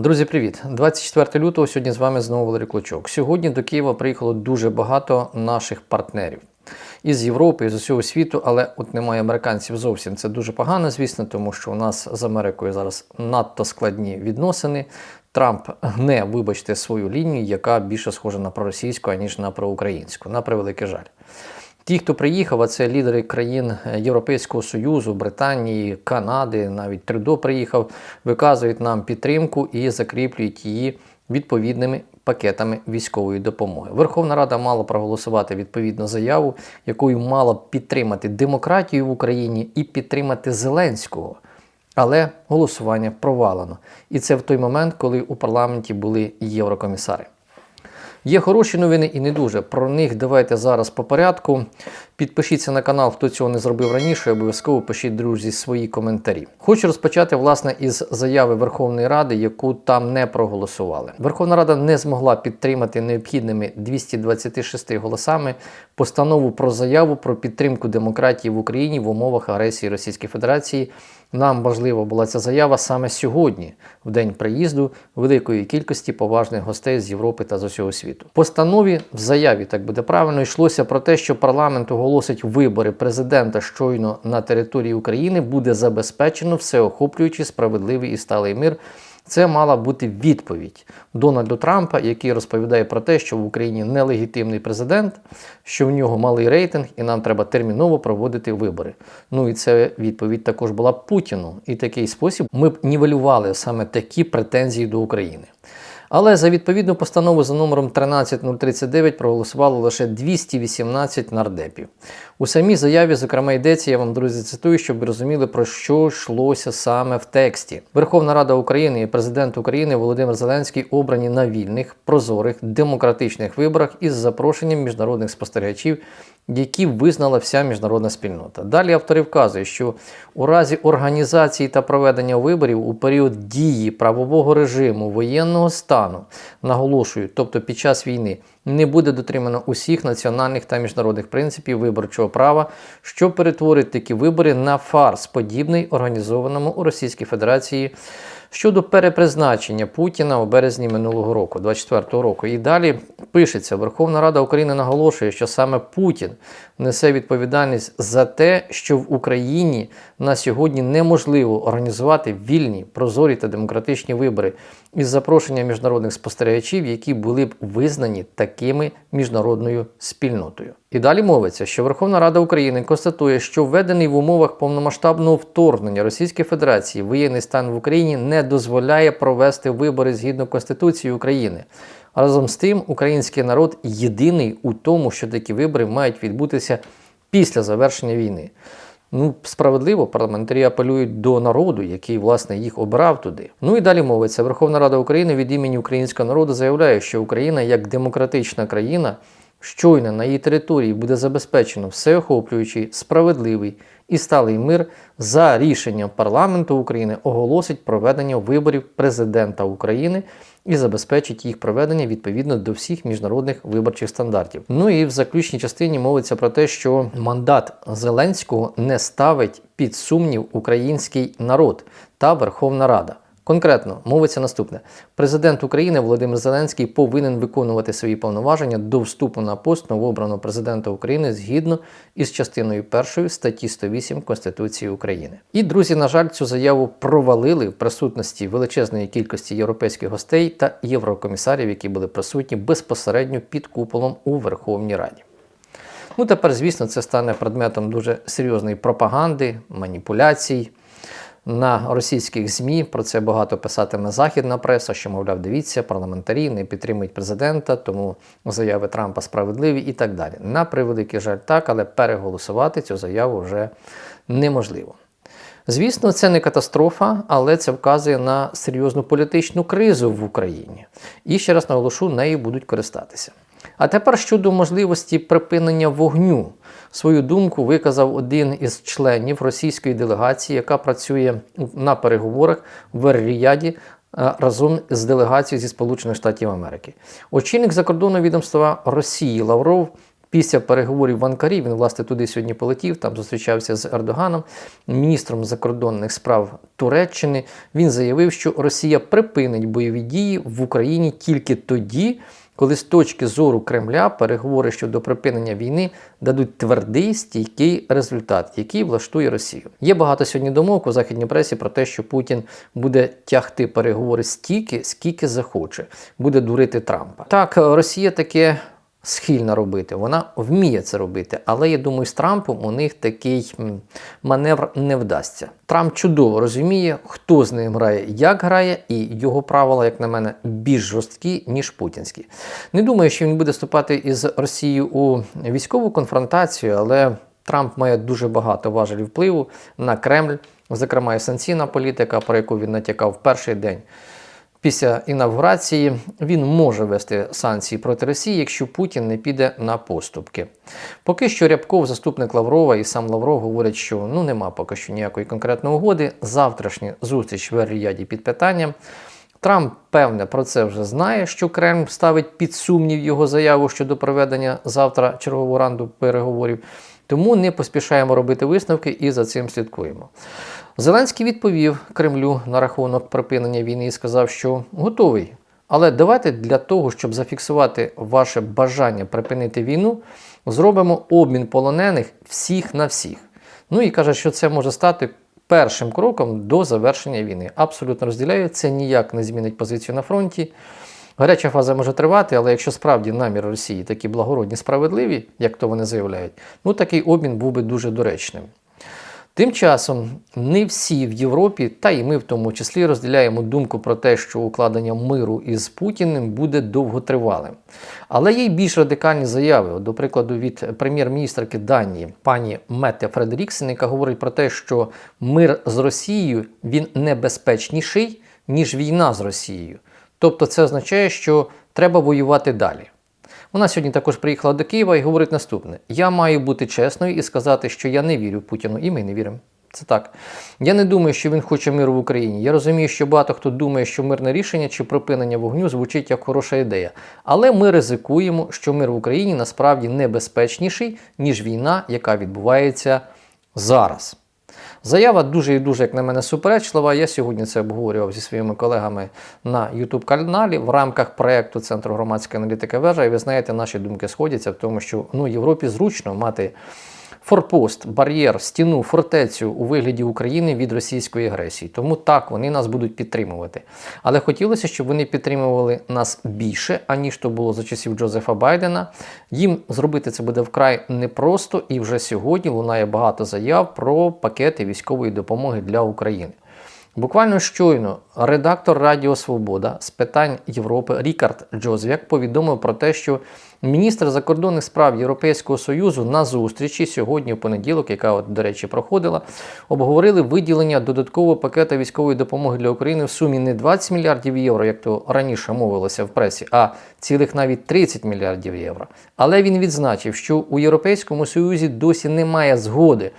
Друзі, привіт! 24 лютого сьогодні з вами знову Валерій Клочок. Сьогодні до Києва приїхало дуже багато наших партнерів із Європи, із усього світу, але от немає американців зовсім. Це дуже погано, звісно, тому що у нас з Америкою зараз надто складні відносини. Трамп гне, вибачте, свою лінію, яка більше схожа на проросійську, аніж на проукраїнську. На превеликий жаль. Ті, хто приїхав, а це лідери країн Європейського Союзу, Британії, Канади, навіть Трюдо приїхав, виказують нам підтримку і закріплюють її відповідними пакетами військової допомоги. Верховна Рада мала проголосувати відповідну заяву, якою мала підтримати демократію в Україні і підтримати Зеленського. Але голосування провалено. І це в той момент, коли у парламенті були єврокомісари. Є хороші новини і не дуже. Про них давайте зараз по порядку. Підпишіться на канал, хто цього не зробив раніше. Обов'язково пишіть, друзі, свої коментарі. Хочу розпочати власне із заяви Верховної Ради, яку там не проголосували. Верховна Рада не змогла підтримати необхідними 226 голосами постанову про заяву про підтримку демократії в Україні в умовах агресії Російської Федерації. Нам важлива була ця заява саме сьогодні, в день приїзду великої кількості поважних гостей з Європи та з усього світу. Постанові в заяві так буде правильно йшлося про те, що парламент оголосить вибори президента щойно на території України буде забезпечено всеохоплюючий справедливий і сталий мир. Це мала бути відповідь Дональду Трампа, який розповідає про те, що в Україні нелегітимний президент, що в нього малий рейтинг, і нам треба терміново проводити вибори. Ну і це відповідь також була Путіну. І такий спосіб ми б нівелювали саме такі претензії до України. Але за відповідну постанову за номером 13039 проголосувало лише 218 нардепів. У самій заяві, зокрема, йдеться, я вам, друзі, цитую, щоб ви розуміли, про що йшлося саме в тексті. Верховна Рада України і президент України Володимир Зеленський обрані на вільних, прозорих, демократичних виборах із запрошенням міжнародних спостерігачів які визнала вся міжнародна спільнота. Далі автори вказують, що у разі організації та проведення виборів у період дії правового режиму воєнного стану, наголошую, тобто під час війни, не буде дотримано усіх національних та міжнародних принципів виборчого права, що перетворить такі вибори на фарс, подібний організованому у Російській Федерації щодо перепризначення Путіна у березні минулого року, 24-го року. І далі пишеться: Верховна Рада України наголошує, що саме Путін несе відповідальність за те, що в Україні на сьогодні неможливо організувати вільні, прозорі та демократичні вибори із запрошення міжнародних спостерігачів, які були б визнані такими міжнародною спільнотою. І далі мовиться, що Верховна Рада України констатує, що введений в умовах повномасштабного вторгнення Російської Федерації воєнний стан в Україні не дозволяє провести вибори згідно Конституції України. Разом з тим, український народ єдиний у тому, що такі вибори мають відбутися після завершення війни. Ну, справедливо, парламентарі апелюють до народу, який власне їх обирав туди. Ну і далі мовиться. Верховна Рада України від імені українського народу заявляє, що Україна як демократична країна. Щойно на її території буде забезпечено всеохоплюючий, справедливий і сталий мир за рішенням парламенту України оголосить проведення виборів президента України і забезпечить їх проведення відповідно до всіх міжнародних виборчих стандартів. Ну і в заключній частині мовиться про те, що мандат Зеленського не ставить під сумнів український народ та Верховна Рада. Конкретно мовиться наступне: президент України Володимир Зеленський повинен виконувати свої повноваження до вступу на пост новообраного президента України згідно із частиною 1 статті 108 Конституції України. І друзі, на жаль, цю заяву провалили в присутності величезної кількості європейських гостей та єврокомісарів, які були присутні безпосередньо під куполом у Верховній Раді. Ну тепер, звісно, це стане предметом дуже серйозної пропаганди, маніпуляцій на російських ЗМІ. Про це багато писатиме західна преса, що, мовляв, дивіться, парламентарі не підтримують президента, тому заяви Трампа справедливі і так далі. На превеликий жаль, так, але переголосувати цю заяву вже неможливо. Звісно, це не катастрофа, але це вказує на серйозну політичну кризу в Україні. І ще раз наголошу, нею будуть користатися. А тепер щодо можливості припинення вогню. Свою думку виказав один із членів російської делегації, яка працює на переговорах в Ріяді е, разом з делегацією зі Сполучених Штатів Америки. Очільник закордонного відомства Росії Лавров Після переговорів в Анкарі він власне туди сьогодні полетів. Там зустрічався з Ердоганом, міністром закордонних справ Туреччини. Він заявив, що Росія припинить бойові дії в Україні тільки тоді, коли з точки зору Кремля переговори щодо припинення війни дадуть твердий стійкий результат, який влаштує Росію. Є багато сьогодні думок у західній пресі про те, що Путін буде тягти переговори стільки, скільки захоче, буде дурити Трампа. Так, Росія таке. Схильна робити, вона вміє це робити, але я думаю, з Трампом у них такий маневр не вдасться. Трамп чудово розуміє, хто з ним грає, як грає, і його правила, як на мене, більш жорсткі, ніж путінські. Не думаю, що він буде вступати із Росією у військову конфронтацію, але Трамп має дуже багато важелів впливу на Кремль, зокрема і санкційна політика, про яку він натякав в перший день. Після інавгурації він може вести санкції проти Росії, якщо Путін не піде на поступки. Поки що Рябков, заступник Лаврова і сам Лавров говорять, що ну нема поки що ніякої конкретної угоди. Завтрашня зустріч в Ер-Ріяді під питанням. Трамп, певне, про це вже знає, що Кремль ставить під сумнів його заяву щодо проведення завтра чергового ранду переговорів. Тому не поспішаємо робити висновки і за цим слідкуємо. Зеленський відповів Кремлю на рахунок припинення війни і сказав, що готовий. Але давайте для того, щоб зафіксувати ваше бажання припинити війну, зробимо обмін полонених всіх на всіх. Ну і каже, що це може стати першим кроком до завершення війни. Абсолютно розділяю, це ніяк не змінить позицію на фронті. Гаряча фаза може тривати, але якщо справді намір Росії такі благородні, справедливі, як то вони заявляють, ну такий обмін був би дуже доречним. Тим часом не всі в Європі, та і ми в тому числі розділяємо думку про те, що укладення миру із Путіним буде довготривалим. Але є й більш радикальні заяви, до прикладу, від прем'єр-міністрки Данії пані Мете Фредеріксен, яка говорить про те, що мир з Росією він небезпечніший, ніж війна з Росією. Тобто це означає, що треба воювати далі. Вона сьогодні також приїхала до Києва і говорить наступне: я маю бути чесною і сказати, що я не вірю Путіну, і ми не віримо. Це так. Я не думаю, що він хоче миру в Україні. Я розумію, що багато хто думає, що мирне рішення чи припинення вогню звучить як хороша ідея. Але ми ризикуємо, що мир в Україні насправді небезпечніший, ніж війна, яка відбувається зараз. Заява дуже і дуже, як на мене, суперечлива. Я сьогодні це обговорював зі своїми колегами на youtube каналі в рамках проєкту Центру громадської аналітики вежа. І ви знаєте, наші думки сходяться в тому, що ну, Європі зручно мати форпост, бар'єр, стіну, фортецю у вигляді України від російської агресії. Тому так вони нас будуть підтримувати. Але хотілося, щоб вони підтримували нас більше, аніж то було за часів Джозефа Байдена. Їм зробити це буде вкрай непросто, і вже сьогодні лунає багато заяв про пакети військової допомоги для України. Буквально щойно редактор Радіо Свобода з питань Європи Рікард Джозвяк повідомив про те, що міністр закордонних справ Європейського Союзу на зустрічі сьогодні, в понеділок, яка, от, до речі, проходила, обговорили виділення додаткового пакета військової допомоги для України в сумі не 20 мільярдів євро, як то раніше мовилося в пресі, а цілих навіть 30 мільярдів євро. Але він відзначив, що у Європейському Союзі досі немає згоди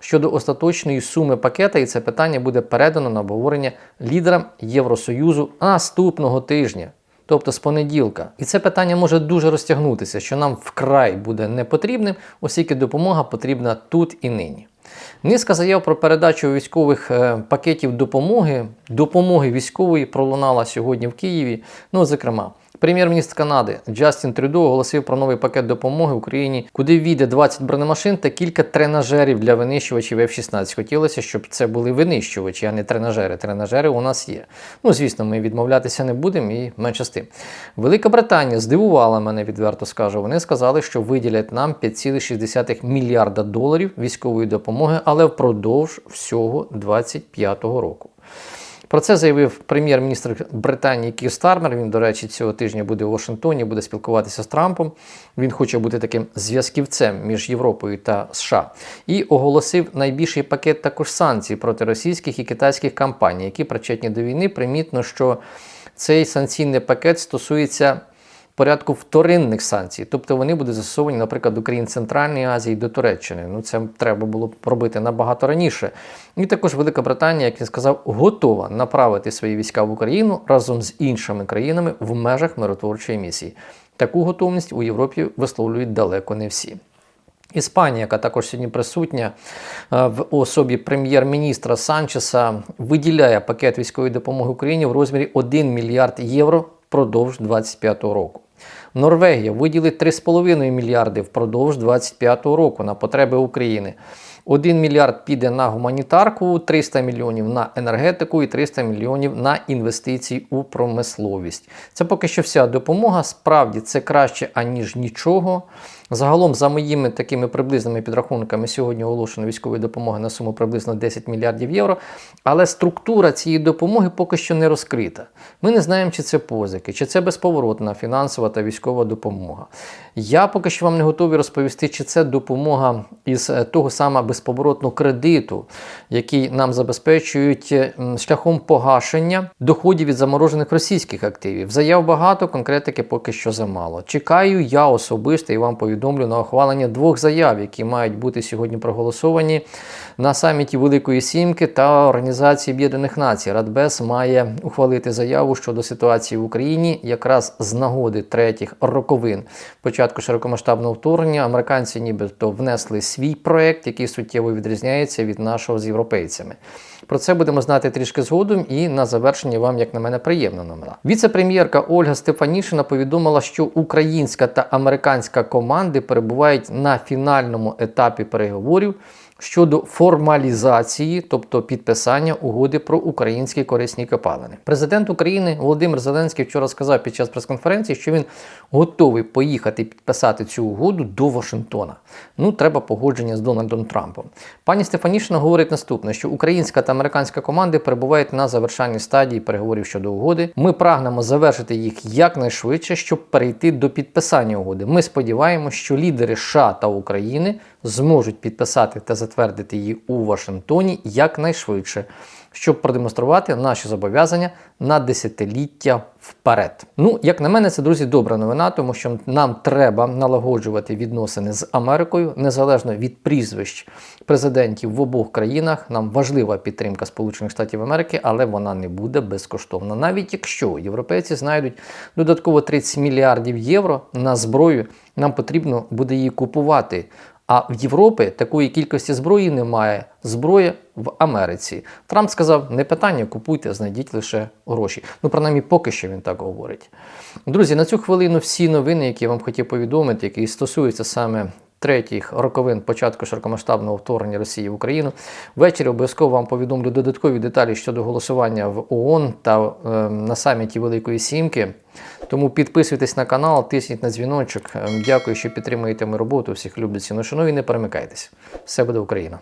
щодо остаточної суми пакета, і це питання буде передано на обговорення лідерам Євросоюзу наступного тижня. Тобто з понеділка. І це питання може дуже розтягнутися, що нам вкрай буде не потрібним, оскільки допомога потрібна тут і нині. Низка заяв про передачу військових е, пакетів допомоги, допомоги військової пролунала сьогодні в Києві. Ну, зокрема, Прем'єр-міністр Канади Джастін Трюдо оголосив про новий пакет допомоги Україні, куди війде 20 бронемашин та кілька тренажерів для винищувачів F-16. Хотілося, щоб це були винищувачі, а не тренажери. Тренажери у нас є. Ну, звісно, ми відмовлятися не будемо і менше з тим. Велика Британія здивувала мене, відверто скажу. Вони сказали, що виділять нам 5,6 мільярда доларів військової допомоги, але впродовж всього 2025 року. Про це заявив прем'єр-міністр Британії Кір Стармер. Він, до речі, цього тижня буде у Вашингтоні, буде спілкуватися з Трампом. Він хоче бути таким зв'язківцем між Європою та США. І оголосив найбільший пакет також санкцій проти російських і китайських компаній, які причетні до війни. Примітно, що цей санкційний пакет стосується порядку вторинних санкцій, тобто вони будуть застосовані, наприклад, до країн Центральної Азії до Туреччини. Ну це треба було робити набагато раніше. І також Велика Британія, як я сказав, готова направити свої війська в Україну разом з іншими країнами в межах миротворчої місії. Таку готовність у Європі висловлюють далеко не всі. Іспанія, яка також сьогодні присутня е, в особі прем'єр-міністра Санчеса, виділяє пакет військової допомоги Україні в розмірі 1 мільярд євро впродовж 2025 року. Норвегія виділить 3,5 мільярди впродовж 2025 року на потреби України. 1 мільярд піде на гуманітарку, 300 мільйонів на енергетику і 300 мільйонів на інвестиції у промисловість. Це поки що вся допомога. Справді це краще аніж нічого. Загалом, за моїми такими приблизними підрахунками, сьогодні оголошено військової допомоги на суму приблизно 10 мільярдів євро. Але структура цієї допомоги поки що не розкрита. Ми не знаємо, чи це позики, чи це безповоротна фінансова та військова допомога. Я поки що вам не готовий розповісти, чи це допомога із е, того самого безповоротного кредиту, який нам забезпечують шляхом погашення доходів від заморожених російських активів. Заяв багато, конкретики поки що замало. Чекаю я особисто і вам повідомлю на ухвалення двох заяв, які мають бути сьогодні проголосовані на саміті Великої Сімки та Організації Об'єднаних Націй. Радбез має ухвалити заяву щодо ситуації в Україні якраз з нагоди третіх роковин початку широкомасштабного вторгнення. Американці нібито внесли свій проект, який суттєво відрізняється від нашого з європейцями. Про це будемо знати трішки згодом, і на завершення вам, як на мене, приємна номера. Віце-прем'єрка Ольга Стефанішина повідомила, що українська та американська команди перебувають на фінальному етапі переговорів щодо формалізації, тобто підписання угоди про українські корисні копалини. Президент України Володимир Зеленський вчора сказав під час прес-конференції, що він готовий поїхати підписати цю угоду до Вашингтона. Ну, треба погодження з Дональдом Трампом. Пані Стефанішина говорить наступне: що українська та американська команди перебувають на завершальній стадії переговорів щодо угоди. Ми прагнемо завершити їх якнайшвидше, щоб перейти до підписання угоди. Ми сподіваємося, що лідери США та України зможуть підписати та затвердити її у Вашингтоні якнайшвидше, щоб продемонструвати наші зобов'язання на десятиліття вперед. Ну, як на мене, це друзі, добра новина, тому що нам треба налагоджувати відносини з Америкою незалежно від прізвищ президентів в обох країнах. Нам важлива підтримка Сполучених Штатів Америки, але вона не буде безкоштовна. Навіть якщо європейці знайдуть додатково 30 мільярдів євро на зброю, нам потрібно буде її купувати. А в Європі такої кількості зброї немає. Зброя в Америці. Трамп сказав: не питання, купуйте, знайдіть лише гроші. Ну, принаймні, поки що він так говорить. Друзі, на цю хвилину всі новини, які я вам хотів повідомити, які стосуються саме. Третіх роковин початку широкомасштабного вторгнення Росії в Україну. Ввечері обов'язково вам повідомлю додаткові деталі щодо голосування в ООН та е, на саміті Великої Сімки. Тому підписуйтесь на канал, тисніть на дзвіночок. Ем, Дякую, що підтримуєте мою роботу. Всіх люблю ціну шаную і не перемикайтесь. Все буде Україна!